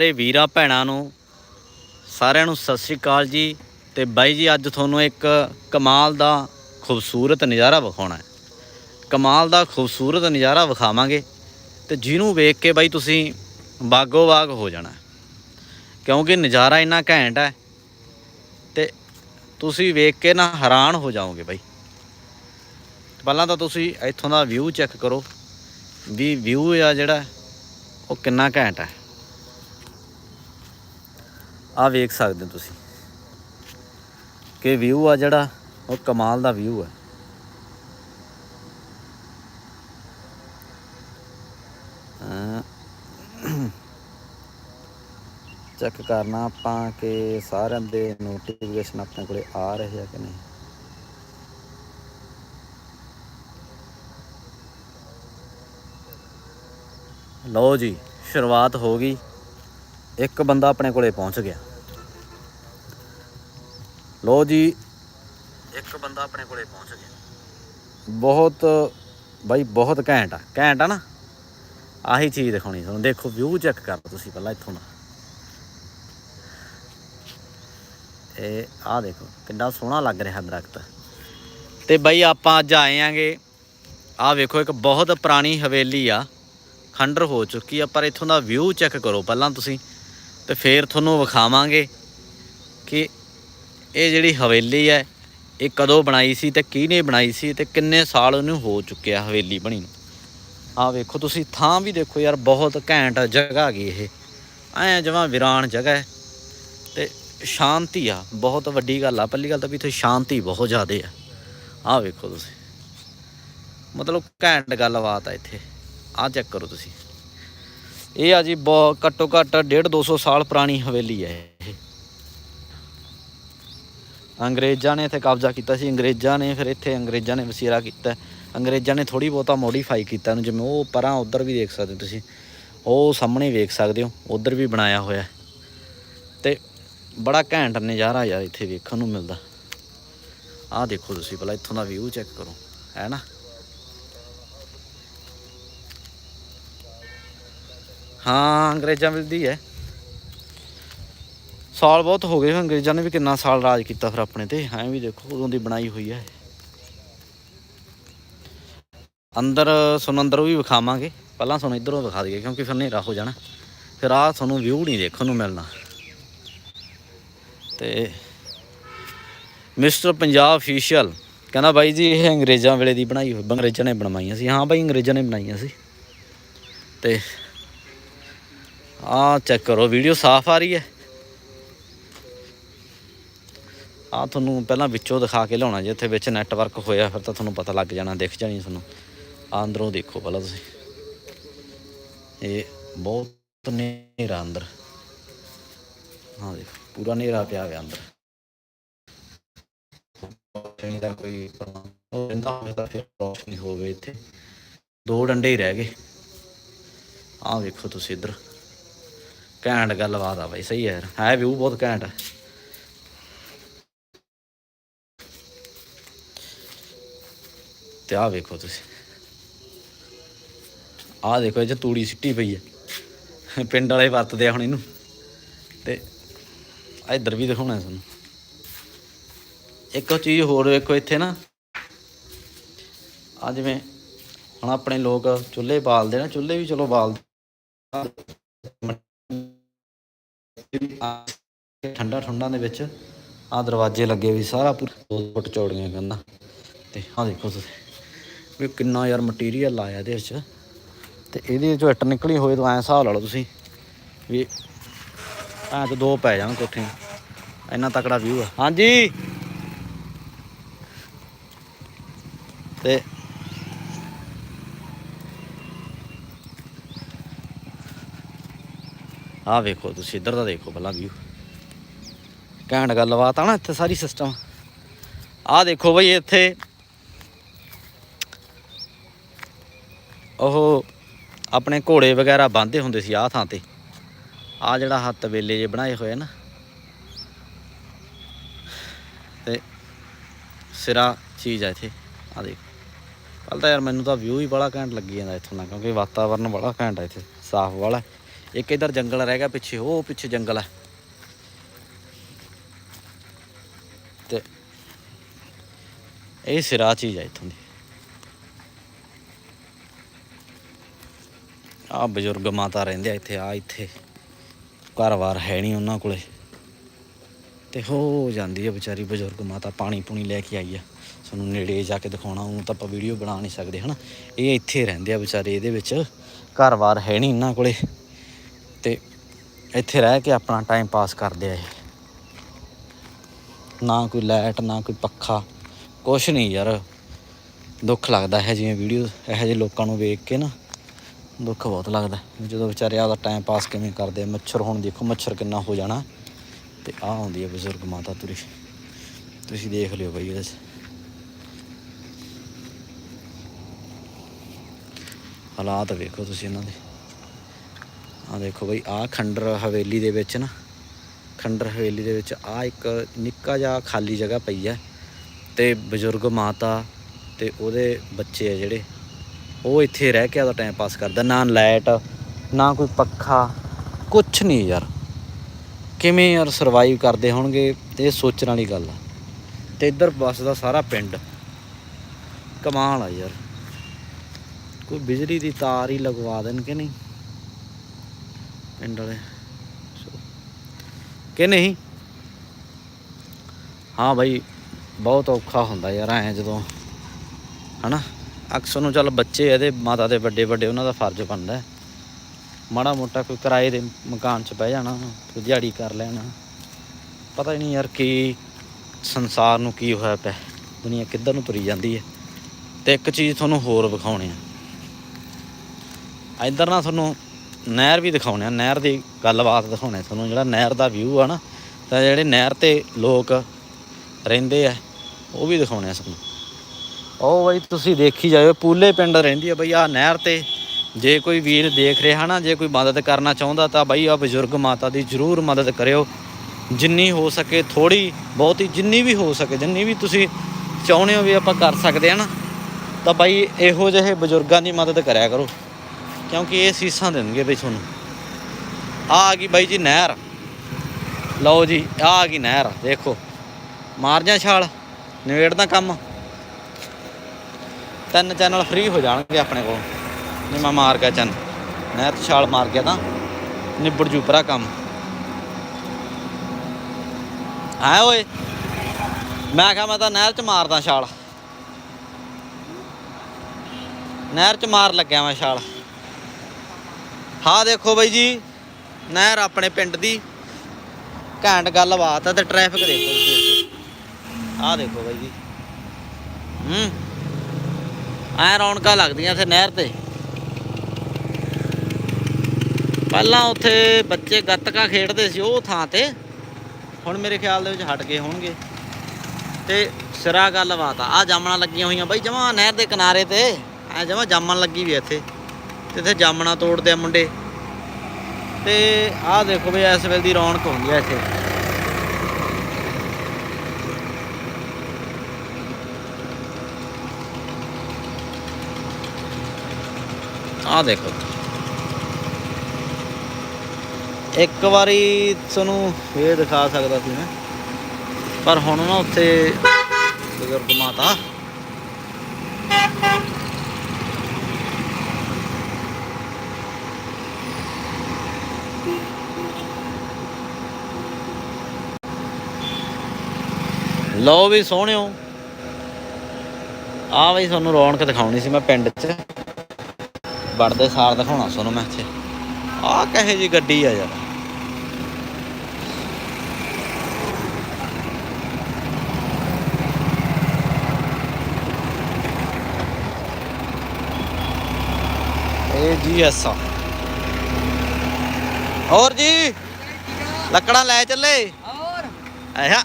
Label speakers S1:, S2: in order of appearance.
S1: ਸਾਰੇ ਵੀਰਾਂ ਭੈਣਾਂ ਨੂੰ, ਸਾਰਿਆਂ ਨੂੰ ਸਤਿ ਸ੍ਰੀ ਅਕਾਲ ਜੀ। ਤੇ ਬਾਈ ਜੀ, ਅੱਜ ਤੁਹਾਨੂੰ ਇੱਕ ਕਮਾਲ ਦਾ ਖੂਬਸੂਰਤ ਨਜ਼ਾਰਾ ਵਿਖਾਉਣਾ ਹੈ। ਕਮਾਲ ਦਾ ਖੂਬਸੂਰਤ ਨਜ਼ਾਰਾ ਵਿਖਾਵਾਂਗੇ ਤੇ ਜਿਹਨੂੰ ਵੇਖ ਕੇ ਬਾਈ ਤੁਸੀਂ ਬਾਗੋ ਬਾਗ ਹੋ ਜਾਣਾ। ਕਿਉਂਕਿ ਨਜ਼ਾਰਾ ਇੰਨਾ ਘੈਂਟ ਹੈ ਤੇ ਤੁਸੀਂ ਵੇਖ ਕੇ ਨਾ ਹੈਰਾਨ ਹੋ ਜਾਓਗੇ ਬਾਈ। ਪਹਿਲਾਂ ਤਾਂ ਤੁਸੀਂ ਇੱਥੋਂ ਦਾ ਵਿਊ ਚੈੱਕ ਕਰੋ ਵੀ ਵਿਊ ਆ ਜਿਹੜਾ, ਉਹ ਕਿੰਨਾ ਘੈਂਟ ਹੈ। ਆ ਵੇਖ ਸਕਦੇ ਹੋ ਤੁਸੀਂ। ਕਿ ਵਿਊ ਆ ਜਿਹੜਾ, ਉਹ ਕਮਾਲ ਦਾ ਵਿਊ ਹੈ ਚੈੱਕ ਕਰਨਾ ਆਪਾਂ ਕਿ ਸਾਰਿਆਂ ਦੇ ਨੋਟੀਫਿਕੇਸ਼ਨ ਆਪਣੇ ਕੋਲੇ ਆ ਰਹੇ ਆ ਕਿ ਨਹੀਂ। ਲਓ ਜੀ, ਸ਼ੁਰੂਆਤ ਹੋ ਗਈ। ਇੱਕ ਬੰਦਾ ਆਪਣੇ ਕੋਲੇ ਪਹੁੰਚ ਗਿਆ। ਲੋ ਜੀ, ਇੱਕ ਬੰਦਾ ਆਪਣੇ ਕੋਲੇ ਪਹੁੰਚ ਗਿਆ। ਬਹੁਤ, ਬਾਈ ਬਹੁਤ ਘੈਂਟ ਆ। ਘੈਂਟ ਆ ਨਾ? ਆਹੀ ਚੀਜ਼ ਦਿਖਾਉਣੀ ਤੁਹਾਨੂੰ। ਦੇਖੋ ਵਿਊ ਚੈੱਕ ਕਰ ਤੁਸੀਂ ਪਹਿਲਾਂ ਇੱਥੋਂ ਦਾ। ਇਹ ਆਹ ਦੇਖੋ ਕਿੰਨਾ ਸੋਹਣਾ ਲੱਗ ਰਿਹਾ ਦਰਖਤ। ਤੇ ਬਾਈ ਆਪਾਂ ਅੱਜ ਆਏ ਆਂਗੇ। ਆਹ ਵੇਖੋ, ਇੱਕ ਬਹੁਤ ਪੁਰਾਣੀ ਹਵੇਲੀ ਆ। ਖੰਡਰ ਹੋ ਚੁੱਕੀ ਆ, ਪਰ ਇੱਥੋਂ ਦਾ ਵਿਊ ਚੈੱਕ ਕਰੋ ਪਹਿਲਾਂ ਤੁਸੀਂ। ਤੇ ਫੇਰ ਤੁਹਾਨੂੰ ਵਿਖਾਵਾਂਗੇ ਕਿ ਇਹ ਜਿਹੜੀ ਹਵੇਲੀ ਹੈ, ਇਹ ਕਦੋਂ ਬਣਾਈ ਸੀ ਤੇ ਕਿਹਨੇ ਬਣਾਈ ਸੀ ਤੇ ਕਿੰਨੇ ਸਾਲ ਉਹਨੂੰ ਹੋ ਚੁੱਕਿਆ ਹਵੇਲੀ ਬਣੀ ਨੂੰ। ਆਹ ਵੇਖੋ ਤੁਸੀਂ, ਥਾਂ ਵੀ ਦੇਖੋ ਯਾਰ, ਬਹੁਤ ਘੈਂਟ ਜਗ੍ਹਾ ਗਈ ਇਹ। ਐਂ ਜਮਾਂ ਵਿਰਾਨ ਜਗ੍ਹਾ ਹੈ ਤੇ ਸ਼ਾਂਤੀ ਆ, ਬਹੁਤ ਵੱਡੀ ਗੱਲ ਆ। ਪਹਿਲੀ ਗੱਲ ਤਾਂ ਵੀ ਇੱਥੇ ਸ਼ਾਂਤੀ ਬਹੁਤ ਜ਼ਿਆਦਾ ਆ। ਆਹ ਵੇਖੋ ਤੁਸੀਂ। ਮਤਲਬ ਘੈਂਟ ਗੱਲਬਾਤ ਆ ਇੱਥੇ। ਆਹ ਚੈੱਕ ਕਰੋ ਤੁਸੀਂ। ਇਹ ਆ ਜੀ ਬਹੁਤ ਘੱਟੋ ਘੱਟ 1.5 200 ਸਾਲ ਪੁਰਾਣੀ ਹਵੇਲੀ ਹੈ ਇਹ। ਅੰਗਰੇਜ਼ਾਂ ਨੇ ਇੱਥੇ ਕਬਜ਼ਾ ਕੀਤਾ ਸੀ। ਅੰਗਰੇਜ਼ਾਂ ਨੇ ਫਿਰ ਇੱਥੇ ਅੰਗਰੇਜ਼ਾਂ ਨੇ ਵਸੀਰਾ ਕੀਤਾ। ਅੰਗਰੇਜ਼ਾਂ ਨੇ ਥੋੜੀ ਬਹੁਤਾ ਮੋਡੀਫਾਈ ਕੀਤਾ ਇਹਨੂੰ, ਜਿਵੇਂ ਉਹ ਪਰਾਂ ਉਧਰ ਵੀ ਦੇਖ ਸਕਦੇ ਹੋ ਤੁਸੀਂ। ਉਹ ਸਾਹਮਣੇ ਵੇਖ ਸਕਦੇ ਹੋ, ਉਧਰ ਵੀ ਬਣਾਇਆ ਹੋਇਆ ਹੈ। ਤੇ ਬੜਾ ਘੈਂਟ ਨਜ਼ਾਰਾ ਯਾਰ ਇੱਥੇ ਵੇਖਣ ਨੂੰ ਮਿਲਦਾ। ਆਹ ਦੇਖੋ ਤੁਸੀਂ, ਪਹਿਲਾਂ ਇੱਥੋਂ ਦਾ ਵਿਊ ਚੈੱਕ ਕਰੋ, ਹੈ ਨਾ? ਹਾਂ, ਅੰਗਰੇਜ਼ਾਂ ਮਿਲਦੀ ਹੈ। ਸਾਲ ਬਹੁਤ ਹੋ ਗਏ ਅੰਗਰੇਜ਼ਾਂ ਨੇ ਵੀ ਕਿੰਨਾ ਸਾਲ ਰਾਜ ਕੀਤਾ ਫਿਰ ਆਪਣੇ ਤੇ। ਐਂ ਵੀ ਦੇਖੋ, ਉਦੋਂ ਦੀ ਬਣਾਈ ਹੋਈ ਹੈ। ਅੰਦਰ ਸੁਣ ਅੰਦਰੋਂ ਵੀ ਵਿਖਾਵਾਂਗੇ। ਪਹਿਲਾਂ ਸੁਣ ਇਧਰੋਂ ਵਿਖਾ ਦਈਏ, ਕਿਉਂਕਿ ਫਿਰ ਹਨੇਰਾ ਹੋ ਜਾਣਾ। ਫਿਰ ਆਹ ਤੁਹਾਨੂੰ ਵਿਊ ਨਹੀਂ ਦੇਖਣ ਨੂੰ ਮਿਲਣਾ। ਤੇ ਮਿਸਟਰ ਪੰਜਾਬ ਅਫੀਸ਼ੀਅਲ ਕਹਿੰਦਾ ਬਾਈ ਜੀ, ਇਹ ਅੰਗਰੇਜ਼ਾਂ ਵੇਲੇ ਦੀ ਬਣਾਈ ਹੋਈ, ਅੰਗਰੇਜ਼ਾਂ ਨੇ ਬਣਵਾਈਆਂ ਸੀ। ਹਾਂ ਬਾਈ, ਅੰਗਰੇਜ਼ਾਂ ਨੇ ਬਣਾਈਆਂ ਸੀ। ਤੇ ਆਹ ਚੈੱਕ ਕਰੋ ਵੀਡੀਓ ਸਾਫ਼ ਆ ਰਹੀ ਹੈ। ਆ ਤੁਹਾਨੂੰ ਪਹਿਲਾਂ ਵਿੱਚੋਂ ਦਿਖਾ ਕੇ ਲਿਆਉਣਾ ਜੇ ਇੱਥੇ ਵਿੱਚ ਨੈਟਵਰਕ ਹੋਇਆ, ਫਿਰ ਤਾਂ ਤੁਹਾਨੂੰ ਪਤਾ ਲੱਗ ਜਾਣਾ, ਦਿਖ ਜਾਣੀ ਤੁਹਾਨੂੰ। ਆ ਅੰਦਰੋਂ ਦੇਖੋ ਪਹਿਲਾਂ ਤੁਸੀਂ। ਇਹ ਬਹੁਤ ਹਨੇਰਾ ਅੰਦਰ। ਹਾਂ ਦੇਖੋ, ਪੂਰਾ ਹਨੇਰਾ ਪਿਆ ਹੋਇਆ ਅੰਦਰ। ਰੋਸ਼ਨੀ ਦਾ ਕੋਈ ਰਹਿੰਦਾ ਹੋਵੇ ਤਾਂ ਫਿਰ ਰੋਸ਼ਨੀ ਹੋਵੇ ਇੱਥੇ। ਦੋ ਡੰਡੇ ਹੀ ਰਹਿ ਗਏ। ਆਹ ਵੇਖੋ ਤੁਸੀਂ ਇੱਧਰ। ਘੈਂਟ ਗੱਲਬਾਤ ਆ ਬਾਈ, ਸਹੀ ਹੈ ਯਾਰ, ਹੈ ਵਿਊ ਬਹੁਤ ਘੈਂਟ ਹੈ ਤੇ ਆਹ ਵੇਖੋ ਤੁਸੀਂ। ਆਹ ਦੇਖੋ, ਇਹ ਚ ਤੂੜੀ ਸਿੱਟੀ ਪਈ ਹੈ ਪਿੰਡ ਵਾਲੇ ਵਰਤਦੇ ਆ ਹੁਣ ਇਹਨੂੰ। ਤੇ ਇੱਧਰ ਵੀ ਦਿਖਾਉਣਾ ਤੁਹਾਨੂੰ। ਇੱਕ ਚੀਜ਼ ਹੋਰ ਵੇਖੋ ਇੱਥੇ ਨਾ। ਆ ਜਿਵੇਂ ਹੁਣ ਆਪਣੇ ਲੋਕ ਚੁੱਲ੍ਹੇ ਬਾਲਦੇ ਨਾ, ਚੁੱਲ੍ਹੇ ਵੀ ਚਲੋ ਬਾਲਦੇ। ਠੰਡਾ ਠੰਡਾ ਦੇ ਵਿੱਚ ਆ ਦਰਵਾਜ਼ੇ ਲੱਗੇ ਵੀ ਸਾਰਾ ਪੂਰਾ ਦੋ ਫੁੱਟ ਚੌੜੀਆਂ ਕੰਧਾਂ ਤੇ ਆਹ ਦੇਖੋ ਤੁਸੀਂ ਵੀ ਕਿੰਨਾ ਯਾਰ ਮਟੀਰੀਅਲ ਲਾਇਆ ਇਹਦੇ ਵਿੱਚ। ਤੇ ਇਹਦੇ ਚੋਂ ਇੱਟ ਨਿਕਲੀ ਹੋਏ ਤਾਂ ਐਂ ਹਿਸਾਬ ਲਾ ਲਓ ਤੁਸੀਂ ਵੀ ਐਂ ਤਾਂ ਦੋ ਪੈ ਜਾਣ ਕੋਠੇ। ਇੰਨਾ ਤਕੜਾ ਵਿਊ ਆ। ਹਾਂਜੀ। ਤੇ ਆਹ ਵੇਖੋ ਤੁਸੀਂ, ਇੱਧਰ ਦਾ ਦੇਖੋ ਪਹਿਲਾਂ ਵਿਊ ਘੈਂਟ ਗੱਲਬਾਤ ਆ ਨਾ ਇੱਥੇ ਸਾਰੀ ਸਿਸਟਮ ਆਹ ਦੇਖੋ ਬਈ ਇੱਥੇ। ਉਹ ਆਪਣੇ ਘੋੜੇ ਵਗੈਰਾ ਬੰਨ੍ਹਦੇ ਹੁੰਦੇ ਸੀ ਆਹ ਥਾਂ ਤੇ। ਆਹ ਜਿਹੜਾ ਹੱਥ ਵੇਲੇ ਜੇ ਬਣਾਏ ਹੋਏ ਨਾ। ਤੇ ਸਿਰਾ ਚੀਜ਼ ਆ ਇੱਥੇ। ਆ ਦੇਖ। ਪਹਿਲਾਂ ਤਾਂ ਯਾਰ ਮੈਨੂੰ ਤਾਂ ਵਿਊ ਹੀ ਬੜਾ ਘੈਂਟ ਲੱਗੀ ਜਾਂਦਾ ਇੱਥੋਂ ਦਾ, ਕਿਉਂਕਿ ਵਾਤਾਵਰਨ ਬੜਾ ਘੈਂਟ ਆ ਇੱਥੇ। ਸਾਫ਼ ਵਾਲਾ। ਇੱਕ ਇਧਰ ਜੰਗਲ ਰਹਿ ਗਿਆ ਪਿੱਛੇ, ਉਹ ਪਿੱਛੇ ਜੰਗਲ ਹੈ ਤੇ ਇਹ ਸਿਰਾ ਚੀਜ਼ ਹੈ ਇੱਥੋਂ ਦੀ। ਆ ਬਜ਼ੁਰਗ ਮਾਤਾ ਰਹਿੰਦੇ ਆ ਇੱਥੇ ਆ ਇੱਥੇ। ਘਰ-ਬਾਰ ਹੈ ਨਹੀਂ ਉਹਨਾਂ ਕੋਲੇ। ਤੇ ਹੋ ਜਾਂਦੀ ਹੈ ਵਿਚਾਰੀ ਬਜ਼ੁਰਗ ਮਾਤਾ, ਪਾਣੀ ਪੂਣੀ ਲੈ ਕੇ ਆਈ ਆ। ਤੁਹਾਨੂੰ ਨੇੜੇ ਜਾ ਕੇ ਦਿਖਾਉਣਾ ਉਹ ਤਾਂ ਆਪਾਂ ਵੀਡੀਓ ਬਣਾ ਨਹੀਂ ਸਕਦੇ, ਹਨਾ। ਇਹ ਇੱਥੇ ਰਹਿੰਦੇ ਆ ਵਿਚਾਰੇ, ਇਹਦੇ ਵਿੱਚ ਘਰ-ਬਾਰ ਹੈ ਨਹੀਂ ਇਹਨਾਂ ਕੋਲੇ। ਇੱਥੇ ਰਹਿ ਕੇ ਆਪਣਾ ਟਾਈਮ ਪਾਸ ਕਰਦੇ ਆ ਇਹ। ਨਾ ਕੋਈ ਲਾਈਟ ਨਾ ਕੋਈ ਪੱਖਾ, ਕੁਛ ਨਹੀਂ ਯਾਰ। ਦੁੱਖ ਲੱਗਦਾ ਹੈ ਜਿਵੇਂ ਵੀਡੀਓ ਇਹੋ ਜਿਹੇ ਲੋਕਾਂ ਨੂੰ ਵੇਖ ਕੇ ਨਾ। ਦੁੱਖ ਬਹੁਤ ਲੱਗਦਾ। ਜਦੋਂ ਵਿਚਾਰੇ ਆਪਦਾ ਟਾਈਮ ਪਾਸ ਕਿਵੇਂ ਕਰਦੇ ਮੱਛਰ ਹੁਣ ਦੇਖੋ, ਮੱਛਰ ਕਿੰਨਾ ਹੋ ਜਾਣਾ। ਤੇ ਆ ਆਉਂਦੀ ਹੈ ਬਜ਼ੁਰਗ ਮਾਤਾ ਤੁਰੀ। ਤੁਸੀਂ ਦੇਖ ਲਿਓ ਬਈ ਇਹਦੇ 'ਚ। ਹਾਲਾਤ ਵੇਖੋ ਤੁਸੀਂ ਇਹਨਾਂ ਦੇ। ਆ ਦੇਖੋ ਬਈ ਆ ਖੰਡਰ ਹਵੇਲੀ ਦੇ ਵਿੱਚ ਨਾ, ਖੰਡਰ ਹਵੇਲੀ ਦੇ ਵਿੱਚ ਆ ਇੱਕ ਨਿੱਕਾ ਜਿਹਾ ਖਾਲੀ ਜਗ੍ਹਾ ਪਈ ਹੈ ਤੇ ਬਜ਼ੁਰਗ ਮਾਤਾ ਤੇ ਉਹਦੇ ਬੱਚੇ ਆ ਜਿਹੜੇ, ਉਹ ਇੱਥੇ ਰਹਿ ਕੇ ਆਪਦਾ ਟਾਈਮ ਪਾਸ ਕਰਦਾ ਨਾ ਲਾਈਟ ਨਾ ਕੋਈ ਪੱਖਾ, ਕੁਛ ਨਹੀਂ ਯਾਰ। ਕਿਵੇਂ ਯਾਰ ਸਰਵਾਈਵ ਕਰਦੇ ਹੋਣਗੇ ਤੇ ਇਹ ਸੋਚਣ ਵਾਲੀ ਗੱਲ ਆ। ਤੇ ਇੱਧਰ ਵੱਸਦਾ ਸਾਰਾ ਪਿੰਡ, ਕਮਾਲ ਆ ਯਾਰ। ਕੋਈ ਬਿਜਲੀ ਦੀ ਤਾਰ ਹੀ ਲਗਵਾ ਦੇਣ ਕਿ ਨਹੀਂ? ਪਿੰਡ ਵਾਲੇ। ਕਿ ਨਹੀਂ? ਹਾਂ ਭਾਈ ਬਹੁਤ ਔਖਾ ਹੁੰਦਾ ਯਾਰ ਐ ਜਦੋਂ, ਹਨਾ? ਅਕਸਰ ਨੂੰ ਚੱਲ ਬੱਚੇ ਇਹਦੇ, ਮਾਤਾ ਦੇ ਵੱਡੇ ਵੱਡੇ, ਉਹਨਾਂ ਦਾ ਫਰਜ਼ ਬਣਦਾ। ਮਾੜਾ ਮੋਟਾ ਕੋਈ ਕਿਰਾਏ ਦੇ ਮਕਾਨ 'ਚ ਬਹਿ ਜਾਣਾ, ਕੋਈ ਦਿਹਾੜੀ ਕਰ ਲੈਣਾ। ਪਤਾ ਹੀ ਨਹੀਂ ਯਾਰ ਕੀ ਸੰਸਾਰ ਨੂੰ ਕੀ ਹੋਇਆ ਪਿਆ। ਦੁਨੀਆ ਕਿੱਧਰ ਨੂੰ ਤੁਰੀ ਜਾਂਦੀ ਹੈ। ਤੇ ਇੱਕ ਚੀਜ਼ ਤੁਹਾਨੂੰ ਹੋਰ ਵਿਖਾਉਣੀ ਆ। ਇੱਧਰ ਨਾ ਤੁਹਾਨੂੰ ਨਹਿਰ ਵੀ ਦਿਖਾਉਣੇ ਆ, ਨਹਿਰ ਦੀ ਗੱਲਬਾਤ ਦਿਖਾਉਣੇ ਤੁਹਾਨੂੰ, ਜਿਹੜਾ ਨਹਿਰ ਦਾ ਵਿਊ ਆ ਨਾ, ਤਾਂ ਜਿਹੜੇ ਨਹਿਰ ਤੇ ਲੋਕ ਰਹਿੰਦੇ ਆ, ਉਹ ਵੀ ਦਿਖਾਉਣੇ ਆ ਤੁਹਾਨੂੰ ਉਹ ਬਈ, ਤੁਸੀਂ ਦੇਖੀ ਜਾਇਓ, ਪੂਲੇ ਪਿੰਡ ਰਹਿੰਦੀ ਆ ਬਈ ਆ ਨਹਿਰ ਤੇ ਜੇ ਕੋਈ ਵੀਰ ਦੇਖ ਰਿਹਾ ਨਾ, ਜੇ ਕੋਈ ਮਦਦ ਕਰਨਾ ਚਾਹੁੰਦਾ, ਤਾਂ ਬਈ ਆ ਬਜ਼ੁਰਗ ਮਾਤਾ ਦੀ ਜ਼ਰੂਰ ਮਦਦ ਕਰਿਓ। ਜਿੰਨੀ ਹੋ ਸਕੇ ਥੋੜੀ ਬਹੁਤੀ, ਜਿੰਨੀ ਵੀ ਹੋ ਸਕੇ, ਜਿੰਨੀ ਵੀ ਤੁਸੀਂ ਚਾਹੁੰਦੇ ਹੋ ਵੀ ਆਪਾਂ ਕਰ ਸਕਦੇ ਆ ਨਾ, ਤਾਂ ਬਾਈ ਇਹੋ ਜਿਹੇ ਬਜ਼ੁਰਗਾਂ ਦੀ ਮਦਦ ਕਰਿਆ ਕਰੋ। ਕਿਉਂਕਿ ਇਹ ਸੀਸਾਂ ਦੇਣਗੇ ਬਈ ਤੁਹਾਨੂੰ। ਆ ਆ ਗਈ ਬਾਈ ਜੀ ਨਹਿਰ। ਲਓ ਜੀ ਆ ਆ ਗਈ ਨਹਿਰ, ਦੇਖੋ। ਮਾਰ ਜਾ ਛਾਲ, ਨਿਬੇੜਦਾ ਕੰਮ। ਤਿੰਨ ਚੈਨਲ ਫ੍ਰੀ ਹੋ ਜਾਣਗੇ ਆਪਣੇ ਕੋਲ। ਜੇ ਮੈਂ ਮਾਰ ਗਿਆ ਚੰਨ। ਨਹਿਰ 'ਚ ਛਾਲ ਮਾਰ ਗਿਆ ਤਾਂ। ਨਿਬੜ ਜੂ ਪਰਾ ਕੰਮ। ਆਏ ਓਏ? ਮੈਂ ਕਿਹਾ ਮੈਂ ਤਾਂ ਨਹਿਰ 'ਚ ਮਾਰਦਾ ਛਾਲ। ਨਹਿਰ 'ਚ ਮਾਰ ਲੱਗਿਆ ਮੈਂ ਛਾਲ। ਹਾਂ, ਦੇਖੋ ਬਾਈ ਜੀ, ਨਹਿਰ ਆਪਣੇ ਪਿੰਡ ਦੀ, ਘੈਂਟ ਗੱਲਬਾਤ ਆ ਤੇ ਟ੍ਰੈਫਿਕ ਦੇਖੋ ਤੁਸੀਂ ਆਹ ਦੇਖੋ ਬਾਈ ਜੀ। ਹੂੰ, ਐ ਰੌਣਕਾਂ ਲੱਗਦੀਆਂ ਇੱਥੇ ਨਹਿਰ ਤੇ। ਪਹਿਲਾਂ ਉੱਥੇ ਬੱਚੇ ਗੱਤਕਾ ਖੇਡਦੇ ਸੀ ਉਹ ਥਾਂ ਤੇ, ਹੁਣ ਮੇਰੇ ਖਿਆਲ ਦੇ ਵਿੱਚ ਹਟ ਗਏ ਹੋਣਗੇ। ਤੇ ਸਿਰਾ ਗੱਲਬਾਤ ਆ। ਆ ਜਾਮਣਾ ਲੱਗੀਆਂ ਹੋਈਆਂ ਬਾਈ, ਜਮਾ ਨਹਿਰ ਦੇ ਕਿਨਾਰੇ ਤੇ, ਐ ਜਮਾ ਜਾਮਣ ਲੱਗੀ ਵੀ ਇੱਥੇ। ਤੇ ਇੱਥੇ ਜਾਮਣਾ ਤੋੜਦੇ ਆ ਮੁੰਡੇ। ਤੇ ਆਹ ਦੇਖੋ ਵੀ ਇਸ ਵੇਲੇ ਦੀ ਰੌਣਕ ਹੁੰਦੀ ਆ ਇੱਥੇ। ਆਹ ਦੇਖੋ। ਇੱਕ ਵਾਰੀ ਤੁਹਾਨੂੰ ਇਹ ਦਿਖਾ ਸਕਦਾ ਸੀ ਮੈਂ। ਪਰ ਹੁਣ ਨਾ ਉੱਥੇ ਬਜ਼ੁਰਗ ਮਾਤਾ। ਲਓ ਵੀ ਸੋਹਣਿਓ। ਆ ਬਈ ਤੁਹਾਨੂੰ ਰੌਣਕ ਦਿਖਾਉਣੀ ਸੀ ਮੈਂ ਪਿੰਡ 'ਚ। ਵੜਦੇ ਸਾਰ ਦਿਖਾਉਣਾ ਤੁਹਾਨੂੰ ਮੈਂ ਇੱਥੇ। ਆਹ ਕਹੇ ਜੀ ਗੱਡੀ ਆ ਯਾਰ। ਇਹ ਜੀ ਐਸਾ ਹੋਰ ਜੀ ਲੱਕੜਾਂ ਲੈ ਚੱਲੇ।
S2: और
S1: ਆਇਆ